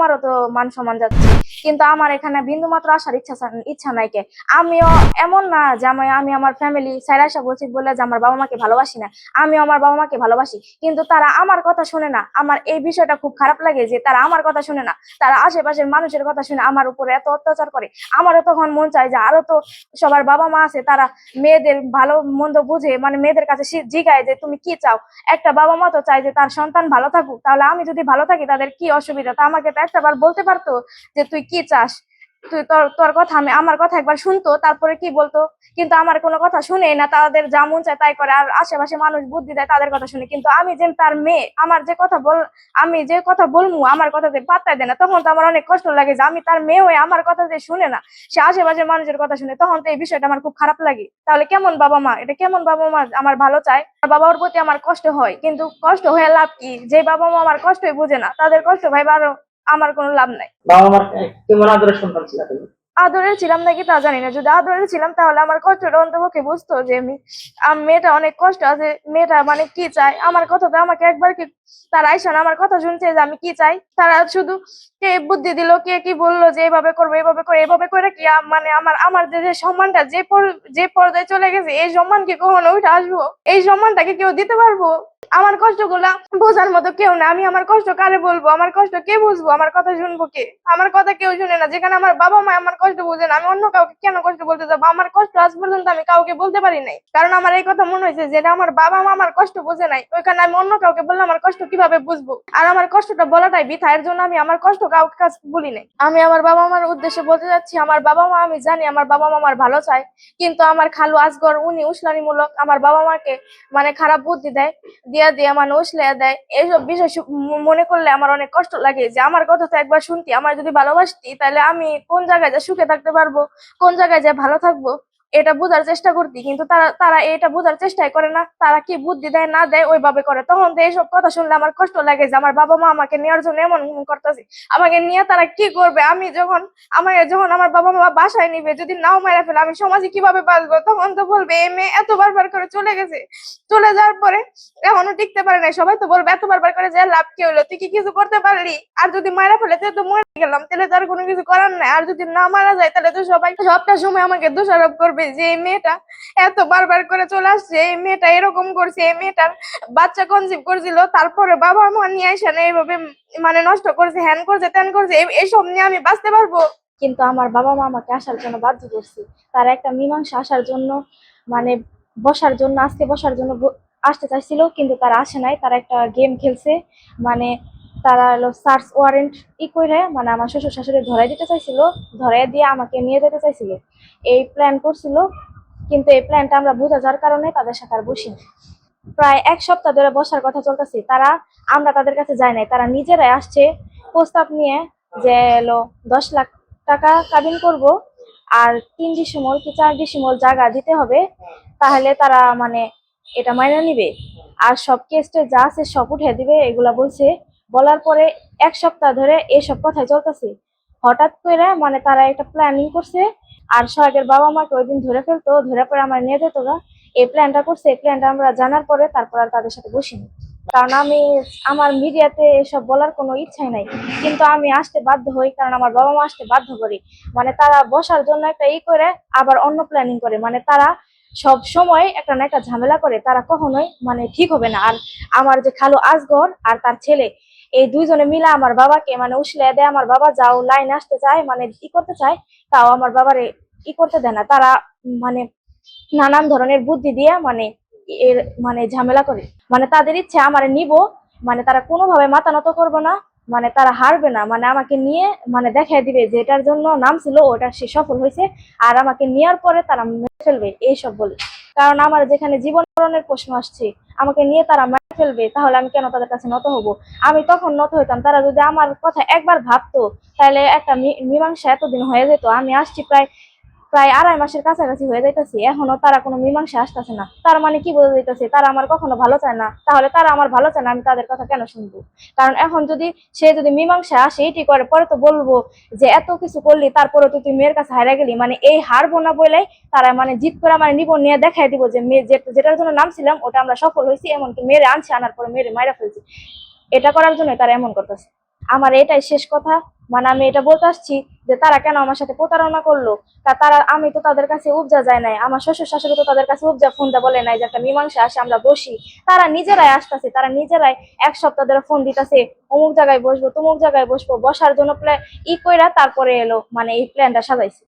মারও তো মান সম্মান যাচ্ছে। কিন্তু আমার এখানে বিন্দু মাত্র আসার ইচ্ছা ইচ্ছা নাই কে। আমিও এমন না যে আমি আমি আমার ফ্যামিলি সাইরাসা বলছি বলে যে আমার বাবা মাকে ভালোবাসি না। আমিও আমার বাবা মাকে ভালোবাসি। কিন্তু তারা আমার কথা শুনে না। আমার এই বিষয়টা খুব খারাপ লাগে যে তারা আমার কথা শুনে না। তারা আশেপাশের মানুষের কথা শুনে আমার উপরে এত অত্যাচার করে। আমারও তখন মন চায় যে আরও তো সবার বাবা মা আছে, তারা মেয়েদের ভালো মন্দ বুঝে মানে মেয়েদের কাছে জিগায় যে তুমি কি চাও? একটা বাবা মা তো চায় যে তার সন্তান ভালো থাকুক। তাহলে আমি যদি ভালো থাকি, তাদের কি অসুবিধা? তা আমাকে তো একটা বার বলতে পারতো যে, তুই কি চাস? তুই তোর তোর কথা আমি, আমার কথা একবার শুনতো, তারপরে কি বলতো? কিন্তু আমার কোনো কথা শুনে না, তাদের যা মন চায় তাই করে। আর আশেপাশে মানুষ বুদ্ধি দেয় তাদের কথা শুনে। কিন্তু আমি যে তার মেয়ে, আমার যে কথা বল, আমি যে কথা বলব আমার কথাতে পাত্তাই দেয় না। তখন তো আমার অনেক কষ্ট লাগে যে, আমি তার মেয়ে হয়ে আমার কথা যে শুনে না, সে আশেপাশের মানুষের কথা শুনে। তখন তো এই বিষয়টা আমার খুব খারাপ লাগে। তাহলে কেমন বাবা মা? এটা কেমন বাবা মা আমার ভালো চায়? বাবার প্রতি আমার কষ্ট হয়। কিন্তু কষ্ট হয়ে লাভ কি? যে বাবা মা আমার কষ্টই বুঝে না, তাদের কষ্ট ভাইবার আমার কোনো লাভ নাই। বাবা মার কেমন আদরের সন্তান ছিল তুমি আদরের ছিলাম নাকি তা জানি না। যদি আদরের ছিলাম তাহলে আমার কষ্টটা অন্তপক্ষে বুঝতো যে আমি মেয়েটা অনেক কষ্ট আছে। মেয়েটা মানে কি চায়? আমার কথাতে আমাকে একবার কি তারা আইসা না আমার কথা শুনছে যে আমি কি চাই? তারা শুধু কে বুদ্ধি দিল কে কি বলল যে এভাবে করব এভাবে করে এভাবে করে কি মানে আমার আমার যে যে সম্মানটা যে পর- যে পর্যায়ে চলে গেছে এই সম্মান কি কখনো উঠে আসব? এই সম্মানটাকে কেউ দিতে পারব? আমার কষ্ট কষ্টগুলা বোঝার মতো কেউ না। আমি আমার কষ্ট কারে বলব? আমার কষ্ট কে বুঝব? আমার কথা শুনব কে? আমার কথা কেউ শুনে না। যেখানে আমার বাবা মা আমার কষ্ট বুঝে না, আমি অন্য কাউকে কেন কষ্ট বলতে যাব? আমার কষ্ট আজ পর্যন্ত আমি কাউকে বলতে পারি নাই। কারণ আমার এই কথা মনে হয়েছে যেটা আমার বাবা মা আমার কষ্ট বুঝে নাই, ওইখানে আমি অন্য কাউকে বললে আমার কষ্ট কীভাবে বুঝব? আর আমার কষ্টটা বলাটাই বৃথা। এর জন্য আমি আমার কষ্ট কাউকে কাছে বলি নাই। আমি আমার বাবা মার উদ্দেশ্যে বলতে যাচ্ছি, আমার বাবা মা আমি জানি আমার বাবা মা আমার ভালো চায়, কিন্তু আমার খালু আসগর উনি উসলানিমূলক আমার বাবা মাকে মানে খারাপ বুদ্ধি দেয়। দিয়া দিয়া মানুষ লেয়া দেয়। এইসব বিষয় মনে করলে আমার অনেক কষ্ট লাগে যে আমার কথা তো একবার শুনতি আমার যদি ভালোবাসতি, তাহলে আমি কোন জায়গায় যা সুখে থাকতে পারব, কোন জায়গায় যা ভালো থাকব? এটা বোঝার চেষ্টা করতি, কিন্তু তারা তারা এটা বোঝার চেষ্টাই করে না। তারা কি বুদ্ধি দেয়, না দেয়, ওইভাবে করে। তখন তো এইসব কথা শুনলে আমার কষ্ট লাগে যে আমার বাবা মা আমাকে নেওয়ার জন্য এমন করতেছে। আমাকে নিয়ে তারা কি করবে? আমি যখন আমাকে যখন আমার বাবা মা বাসায় নিবে, যদি নাও মারা ফেলে, আমি সমাজে কীভাবে বাঁচবো? তখন তো বলবে, এই মেয়ে এত বারবার করে চলে গেছে। চলে যাওয়ার পরে এখনও টিকতে পারে নাই। সবাই তো বলবে, এত বারবার করে যে লাভ কি হলো তুই কি কিছু করতে পারলি? আর যদি মারা ফেলে তাহলে তো মরে গেলাম। তাহলে তার কোনো কিছু করার নাই। আর যদি না মারা যায়, তাহলে তো সবাই সবটা সময় আমাকে দোষারোপ করবে। যে এই মেয়েটা এত বারবার করে চলে আসছে, এই মেয়েটা এরকম করছে, এই মেয়েটার বাচ্চা কনসিভ করছিল, তারপরে বাবা মা নিয়ে আসে না, এইভাবে মানে নষ্ট করছে, হ্যান করছে, ত্যান করছে এইসব নিয়ে আমি বাঁচতে পারব? কিন্তু আমার বাবা মা আমাকে আসার জন্য বাধ্য করছে। তারা একটা মীমাংসা আসার জন্য মানে বসার জন্য, আজকে বসার জন্য আসতে চাইছিল, কিন্তু তারা আসে নাই। তারা একটা গেম খেলছে মানে তারা হলো সার্চ ওয়ারেন্ট ই করে মানে আমার শ্বশুর শাশুড়ি ধরাই দিতে চাইছিল, ধরাই দিয়ে আমাকে নিয়ে যেতে চাইছিল এই প্ল্যান করছিল, কিন্তু এই প্ল্যানটা আমরা বুঝা যাওয়ার কারণে তাদের সাথে আর বসি। প্রায় এক সপ্তাহ ধরে বসার কথা চলতেছে, তারা, আমরা তাদের কাছে যাই নাই, তারা নিজেরাই আসছে, প্রস্তাব নিয়ে যে এলো দশ লাখ টাকা কাবিন করব, আর তিন ডিসিমল কি চার ডিসিমল জায়গা দিতে হবে, তাহলে তারা মানে এটা মাইনে নিবে আর সব কেসটা যা আছে সব উঠে দিবে, এগুলা বলছে বলার পরে এক সপ্তাহ ধরে এসব কথাই চলতেছে। হঠাৎ করে মানে তারা একটা প্ল্যানিং করছে, আর সোহাগের বাবা মাকে ওই দিন ধরে ফেলতো, ধরে পরে আমার নিয়ে যেত গা। এই প্ল্যানটা করছে, এই প্ল্যানটা আমরা জানার পরে তারপর আর তাদের সাথে বসিনি। কারণ আমি, আমার মিডিয়াতে এসব বলার কোনো ইচ্ছাই নাই। কিন্তু আমি আসতে বাধ্য হই, কারণ আমার বাবা মা আসতে বাধ্য করি। মানে তারা বসার জন্য একটা ই করে, আবার অন্য প্ল্যানিং করে। মানে তারা সব সময় একটা না একটা ঝামেলা করে, তারা কখনোই মানে ঠিক হবে না। আর আমার যে খালু আসগর আর তার ছেলে এই দুইজনে মিলে আমার বাবাকে মানে উসলে দেয়, আমার বাবা যাও লাইন আসতে চায় মানে ই করতে চায়, তাও আমার বাবারে ই করতে দেয় না। তারা মানে নানান ধরনের বুদ্ধি দিয়ে মানে এর মানে ঝামেলা করে। মানে তাদের ইচ্ছে আমার নিব মানে তারা কোনোভাবে মাথা নত করবে না মানে তারা হারবে না। মানে আমাকে নিয়ে মানে দেখাই দিবে যে এটার জন্য নাম ছিল, ওটা সে সফল হয়েছে, আর আমাকে নেওয়ার পরে তারা ফেলবে, এইসব বলে। কারণ আমার যেখানে জীবন মরণের প্রশ্ন আসছে, আমাকে নিয়ে তারা ফেলবে, তাহলে আমি কেন তাদের কাছে নত হব? আমি তখন নত হইতাম, তারা যদি আমার কথা একবার ভাবতো, তাহলে একটা মীমাংসা এতদিন হয়ে যেত। আমি আসছি প্রায় প্রায় আড়াই মাসের কাছাকাছি হয়ে যাইতেছে, এখনও তারা কোনো মীমাংসা আসতেছে না। তার মানে কি বোঝা যাইতেছে, তারা আমার কখনো ভালো চায় না। তাহলে তারা আমার ভালো চায় না, আমি তাদের কথা কেন শুনব? কারণ এখন যদি সে যদি মীমাংসা আসে, এটি করে, পরে তো বলব যে এত কিছু করলি, তারপরে তো তুই মেয়ের কাছে হারা গেলি। মানে এই হারবো না বলেই তারা মানে জিত করে আমার নিব নিয়ে দেখাই দিব যে মেয়ে যেটার জন্য নামছিলাম, ওটা আমরা সফল হয়েছি, এমনকি মেয়েরে আনছে, আনার পরে মেয়েরে মাইরা ফেলছি। এটা করার জন্য তারা এমন করতেছে। আমার এটাই শেষ কথা। মানে আমি এটা বলতে আসছি যে তারা কেন আমার সাথে প্রতারণা করল? তা তারা, আমি তো তাদের কাছে উপজা যায় নাই। আমার শ্বশুর শাশুড়ি তো তাদের কাছে উপজা ফোন দেওয়া বলে নাই যে একটা মীমাংসা আসে, আমরা বসি। তারা নিজেরাই আসতেছে, তারা নিজেরাই এক সপ্তাহ ধরে ফোন দিতেছে, অমুক জায়গায় বসবো, তমুক জায়গায় বসবো। বসার জন্য প্ল্যান ই কইরা তারপরে এলো মানে এই প্ল্যানটা সাজাইছে।